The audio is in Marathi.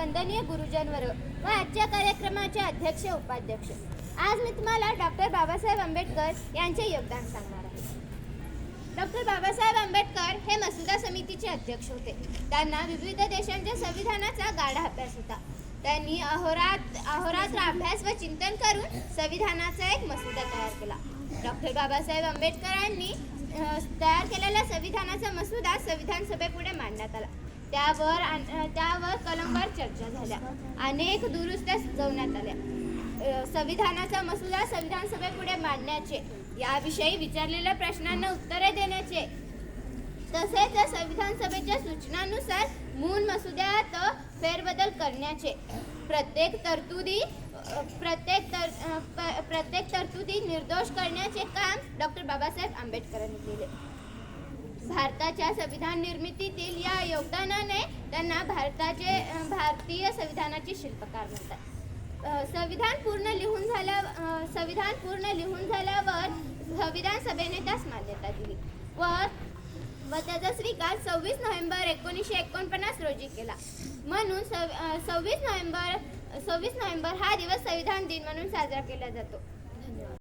वंदनीय गुरुजन वर्ग व आजच्या कार्यक्रमाचे अध्यक्ष उपाध्यक्ष. आज मी तुम्हाला डॉक्टर बाबासाहेब आंबेडकर यांचे योगदान सांगणार आहे. डॉक्टर बाबासाहेब आंबेडकर हे मसुदा समितीचे अध्यक्ष होते. त्यांना विविध देशांच्या संविधानाचा गाढा अभ्यास होता. त्यांनी अहोरात अहोरात्र अभ्यास व चिंतन करून संविधानाचा एक मसुदा तयार केला. डॉक्टर बाबासाहेब आंबेडकरांनी तयार केलेल्या संविधानाचा मसुदा संविधान सभेपुढे मांडण्यात आला. त्यावर त्यावर कलमवार चर्चा झाल्या. अनेक दुरुस्त्या सुचवण्यात आल्या. संविधानाचा मसुदा संविधान सभेपुढे मांडण्याचे याविषयी विचारलेल्या प्रश्नांना उत्तरे देण्याचे. तसेच संविधान सभेच्या सूचनानुसार मूल मसुद्यात फेरबदल करण्याचे. प्रत्येक तरतुदी प्रत्येक तर प्रत्येक तरतुदी निर्दोष करण्याचे काम डॉक्टर बाबासाहेब आंबेडकरांनी केले. भारताच्या संविधान निर्मितीतील या योगदानाने त्यांना भारताचे भारतीय संविधानाचे शिल्पकार म्हणतात. संविधान पूर्ण लिहून झाल्या संविधान पूर्ण लिहून झाल्यावर संविधान सभेने त्यास मान्यता दिली व व त्याचा स्वीकार सव्वीस नोव्हेंबर एकोणीसशे एकोणपन्नास रोजी केला. म्हणून सव सव्वीस नोव्हेंबर सव्वीस नोव्हेंबर हा दिवस संविधान दिन म्हणून साजरा केला जातो. धन्यवाद